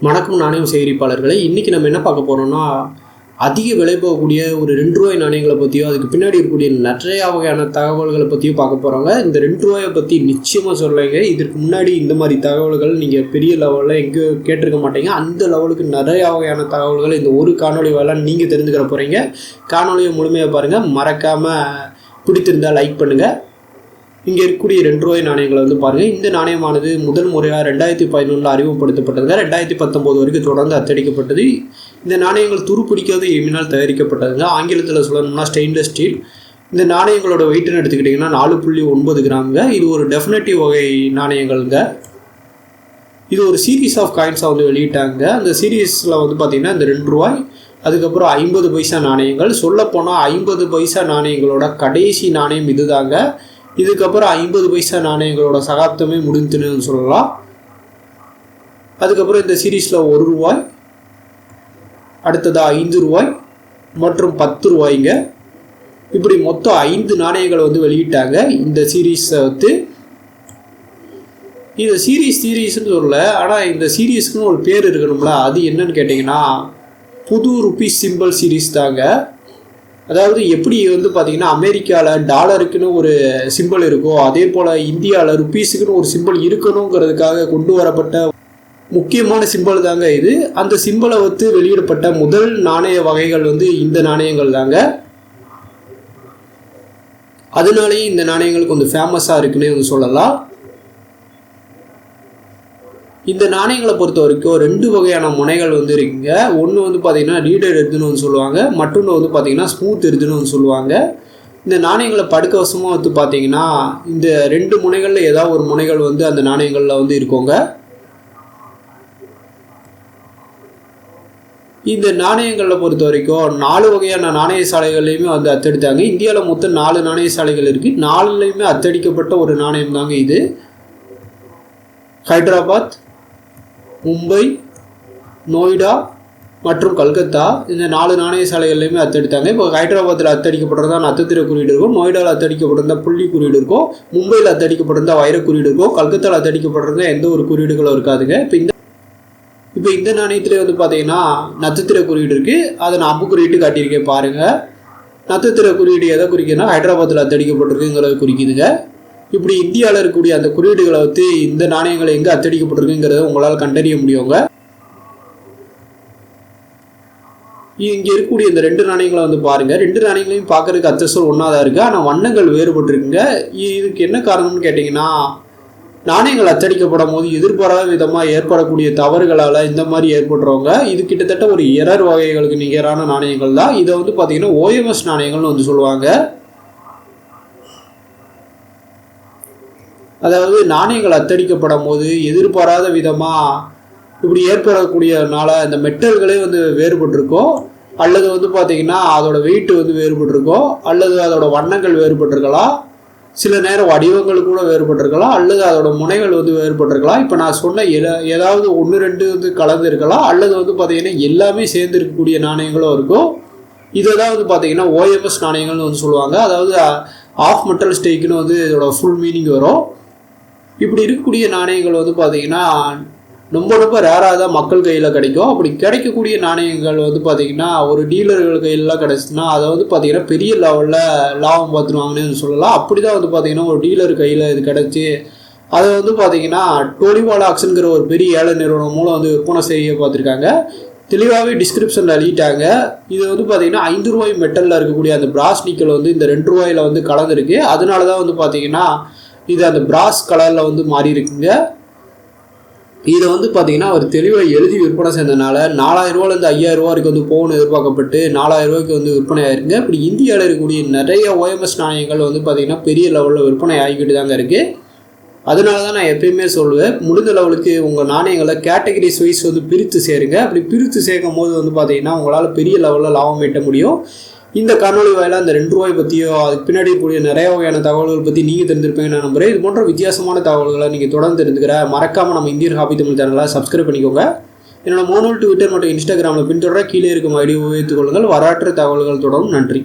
வணக்கம் நாணயம் சேகரிப்பாளர்களை. இன்றைக்கி நம்ம என்ன பார்க்க போகிறோம்னா அதிக விலை போகக்கூடிய ஒரு ரெண்டு ரூபாய் நாணயங்களை பற்றியோ அதுக்கு பின்னாடி இருக்கக்கூடிய நிறையா வகையான தகவல்களை பற்றியும் பார்க்க போகிறாங்க இந்த ரெண்டு ரூபாயை பற்றி நிச்சயமாக சொல்லுங்க இதற்கு முன்னாடி இந்த மாதிரி தகவல்கள் நீங்கள் பெரிய லெவலில் எங்கேயும் கேட்டிருக்க மாட்டீங்க. அந்த லெவலுக்கு நிறையா வகையான தகவல்கள் இந்த ஒரு காணொலி வாயிலாக நீங்கள் தெரிஞ்சுக்கிற போகிறீங்க காணொலியை முழுமையாக பாருங்கள் மறக்காமல் பிடித்திருந்தால் லைக் பண்ணுங்கள் இங்கே இருக்கக்கூடிய ரெண்டு ரூபாய் நாணயங்களை வந்து பாருங்கள் இந்த நாணயமானது முதல் முறையாக ரெண்டாயிரத்தி பதினொன்றில் அறிமுகப்படுத்தப்பட்டதுங்க ரெண்டாயிரத்தி பத்தொம்போது வரைக்கும் தொடர்ந்து அச்சடிக்கப்பட்டது. இந்த நாணயங்கள் துருப்பிடிக்காத எமினால் தயாரிக்கப்பட்டதுங்க. ஆங்கிலத்தில் சொல்லணும்னா ஸ்டெயின்லெஸ் ஸ்டீல் இந்த நாணயங்களோட வெயிட்னு எடுத்துக்கிட்டிங்கன்னா நாலு புள்ளி ஒன்பது கிராமுங்க. இது ஒரு டெஃபினட்டிவ் வகை நாணயங்கள்ங்க. இது ஒரு சீரீஸ் ஆஃப் காயின்ஸாக வந்து வெளியிட்டாங்க. அந்த சீரீஸில் வந்து பார்த்திங்கன்னா இந்த ரெண்டு ரூபாய் அதுக்கப்புறம் ஐம்பது பைசா நாணயங்கள். சொல்லப்போனால் ஐம்பது பைசா நாணயங்களோட கடைசி நாணயம் இதுதாங்க. இதுக்கப்புறம் ஐம்பது பைசா நாணயங்களோட சகாப்தமே முடிந்துன்னு சொல்லலாம். அதுக்கப்புறம் இந்த சீரீஸில் ஒரு ரூபாய் அடுத்ததாக ஐந்து ரூபாய் மற்றும் பத்து ரூபாய்ங்க. இப்படி மொத்தம் ஐந்து நாணயங்களை வந்து வெளியிட்டாங்க. இந்த சீரீஸை வந்து இந்த சீரீஸ் சீரீஸ்னு சொல்லல ஆனால் இந்த சீரீஸ்க்குன்னு ஒரு பேர் இருக்கணும்ல அது என்னன்னு கேட்டிங்கன்னா புது ருபீஸ் சிம்பிள் சீரீஸ் தாங்க. அதாவது எப்படி வந்து பார்த்தீங்கன்னா அமெரிக்காவில் டாலருக்குன்னு ஒரு சிம்பிள் இருக்கோ அதே போல் இந்தியாவில் ருப்பீஸுக்குன்னு ஒரு சிம்பிள் இருக்கணுங்கிறதுக்காக கொண்டு வரப்பட்ட முக்கியமான சிம்பிள் தாங்க இது. அந்த சிம்பிளை வந்து வெளியிடப்பட்ட முதல் நாணய வகைகள் வந்து இந்த நாணயங்கள் தாங்க. அதனாலேயே இந்த நாணயங்கள் கொஞ்சம் ஃபேமஸாக இருக்குன்னே வந்து சொல்லலாம். இந்த நாணயங்களை பொறுத்த வரைக்கும் ரெண்டு வகையான முனைகள் வந்து இருக்குங்க. ஒன்று வந்து பார்த்தீங்கன்னா லீடர் எருதுன்னு வந்து சொல்லுவாங்க. மற்றொன்று வந்து பார்த்தீங்கன்னா ஸ்மூத் எருதுன்னு வந்து சொல்லுவாங்க. இந்த நாணயங்களை படுக்க வசமாக வந்து பார்த்தீங்கன்னா இந்த ரெண்டு முனைகளில் ஏதாவது ஒரு முனைகள் வந்து அந்த நாணயங்களில் வந்து இருக்கோங்க. இந்த நாணயங்களை பொறுத்த வரைக்கும் நாலு வகையான நாணய சாலைகள்லையுமே வந்து அத்தடித்தாங்க. இந்தியாவில் மொத்தம் நாலு நாணய சாலைகள் இருக்குது நாலுலேயுமே அத்தடிக்கப்பட்ட ஒரு நாணயம் தாங்க இது. ஹைதராபாத் மும்பை நோய்டா மற்றும் கல்கத்தா. இந்த நாலு நாணய சாலைகள்லையுமே அத்தடித்தாங்க. இப்போ ஹைதராபாத்தில் அத்தடிக்கப்படுறதா நட்சத்திர குறியீடு இருக்கும். நோய்டாவில் அத்தடிக்கப்பட்டிருந்தா புள்ளி குறியீடு இருக்கும். மும்பையில் அத்தடிக்கப்பட்டிருந்தா வைர குறியீடு இருக்கும். கல்கத்தாவில் அத்தடிக்கப்பட்டிருந்தா எந்த ஒரு குறியீடுகளும் இருக்காதுங்க. இப்போ இந்த இப்போ இந்த நாணயத்தில் வந்து பார்த்தீங்கன்னா நட்சத்திர குறியீடு இருக்குது அதை நான் அம்பு குறியீட்டு காட்டியிருக்கேன் பாருங்கள் நட்சத்திர குறியீடு எதை குறிக்குதுன்னா ஹைதராபாத்தில் அத்தடிக்கப்பட்டிருக்குங்கிறத குறிக்குதுங்க. இப்படி இந்தியாவில் இருக்கக்கூடிய அந்த குறியீடுகளை வச்சு இந்த நாணயங்கள் எங்கே அச்சடிக்கப்பட்டிருக்குங்கிறத உங்களால் கண்டறிய முடியுங்க? இங்கே இருக்கக்கூடிய இந்த ரெண்டு நாணயங்களை வந்து பாருங்கள் ரெண்டு நாணயங்களையும் பார்க்கறதுக்கு அச்சசோல் ஒன்றா தான் இருக்குது ஆனால் வண்ணங்கள் வேறுபட்டிருக்குங்க. இதுக்கு என்ன காரணம்னு கேட்டிங்கன்னா நாணயங்கள் அச்சடிக்கப்படும் போது எதிர்பாராத விதமாக ஏற்படக்கூடிய தவறுகளால் இந்த மாதிரி ஏற்படுறவங்க இது கிட்டத்தட்ட ஒரு எரர் வகைகளுக்கு நிகரான நாணயங்கள் தான் இதை வந்து பார்த்திங்கன்னா ஓஎம்எஸ் நாணயங்கள்னு வந்து சொல்லுவாங்க. அதாவது நாணயங்கள் அத்தடிக்கப்படும் போது எதிர்பாராத விதமாக இப்படி ஏற்படக்கூடியனால இந்த மெட்டல்களே வந்து வேறுபட்டிருக்கோ? அல்லது வந்து பார்த்திங்கன்னா அதோட வெயிட் வந்து வேறுபட்டிருக்கோ? அல்லது அதோட வண்ணங்கள் வேறுபட்டிருக்கலாம் சில நேரம் வடிவங்கள் கூட வேறுபட்டிருக்கலாம் அல்லது அதோட முனைகள் வந்து வேறுபட்டிருக்கலாம் இப்போ நான் சொன்ன ஏதாவது ஒன்று ரெண்டு வந்து கலந்து இருக்கலாம் அல்லது வந்து பார்த்திங்கன்னா எல்லாமே சேர்ந்து இருக்கக்கூடிய நாணயங்களும் இருக்கும் இதை தான் வந்து பார்த்திங்கன்னா ஓஎம்எஸ் நாணயங்கள்னு வந்து சொல்லுவாங்க. அதாவது ஆஃப் மெட்டல் ஸ்டேக்குன்னு வந்து இதோட ஃபுல் மீனிங் வரும். இப்படி இருக்கக்கூடிய நாணயங்கள் வந்து பார்த்திங்கன்னா ரொம்ப ரொம்ப ரேராக தான் மக்கள் கையில் கிடைக்கும். அப்படி கிடைக்கக்கூடிய நாணயங்கள் வந்து பார்த்திங்கன்னா ஒரு டீலர்கள் கையிலலாம் கிடச்சுன்னா அதை வந்து பார்த்திங்கன்னா பெரிய லெவலில் லாபம் பார்த்துருவாங்கன்னு சொல்லலாம். அப்படி தான் வந்து பார்த்திங்கன்னா ஒரு டீலர் கையில் இது கிடச்சி அதை வந்து பார்த்திங்கன்னா டோலிவாலா ஆக்ஷனுங்கிற ஒரு பெரிய ஏழை நிறுவனம் மூலம் வந்து விற்பனை செய்ய பார்த்துருக்காங்க. தெளிவாகவே டிஸ்கிரிப்ஷனில் அழிட்டாங்க இது வந்து பார்த்திங்கன்னா ஐந்து ரூபாய் மெட்டலில் இருக்கக்கூடிய அந்த பிராஸ் நிக்கல் வந்து இந்த ரெண்டு ரூபாயில் வந்து கலந்துருக்கு. அதனால தான் வந்து பார்த்திங்கன்னா இது அந்த பிராஸ் கலரில் வந்து மாறி இருக்குங்க. இதை வந்து பார்த்தீங்கன்னா அவர் தெளிவாக எழுதி விற்பனை செஞ்சதுனால நாலாயிரம் ரூபாலேருந்து ஐயாயிரம் ரூபா வரைக்கும் வந்து போகணும் எதிர்பார்க்கப்பட்டு நாலாயிரம் ரூபாய்க்கு வந்து விற்பனை ஆயிருங்க இப்படி இந்தியாவில் இருக்கக்கூடிய நிறைய ஓஎம்எஸ் நாணயங்கள் வந்து பார்த்திங்கன்னா பெரிய லெவலில் விற்பனை ஆகிக்கிட்டு தாங்க இருக்குது அதனால தான் நான் எப்பயுமே சொல்லுவேன் முடிந்த லெவலுக்கு உங்கள் நாணயங்களை கேட்டகரிஸ் வைஸ் வந்து பிரித்து சேருங்க. அப்படி பிரித்து சேர்க்கும் போது வந்து பார்த்தீங்கன்னா உங்களால் பெரிய லெவலில் லாபம் ஈட்ட முடியும். இந்த காணொலி வாயிலாக அந்த ரெண்டு ரூபாய் பற்றியோ அதுக்கு பின்னாடி கூடிய நிறைய வகையான தகவல்கள் பற்றி நீங்கள் தெரிஞ்சிருப்பீங்கன்னு நான் நம்புகிறேன் இது போன்ற வித்தியாசமான தகவல்களை நீங்கள் தொடர்ந்து தெரிஞ்சுக்கிற மறக்காமல் நம்ம இந்தியன் ஹாபி தமிழ் சேனலாக சப்ஸ்கிரைப் பண்ணிக்கோங்க. என்னோட மோனோல் ட்விட்டர் மற்றும் இன்ஸ்டாகிராமில் பின்தொடர கீழே இருக்கும் ஐடியை உபயோகித்துக் கொள்ளுங்கள். வரலாற்று தகவல்கள் தொடரும். நன்றி.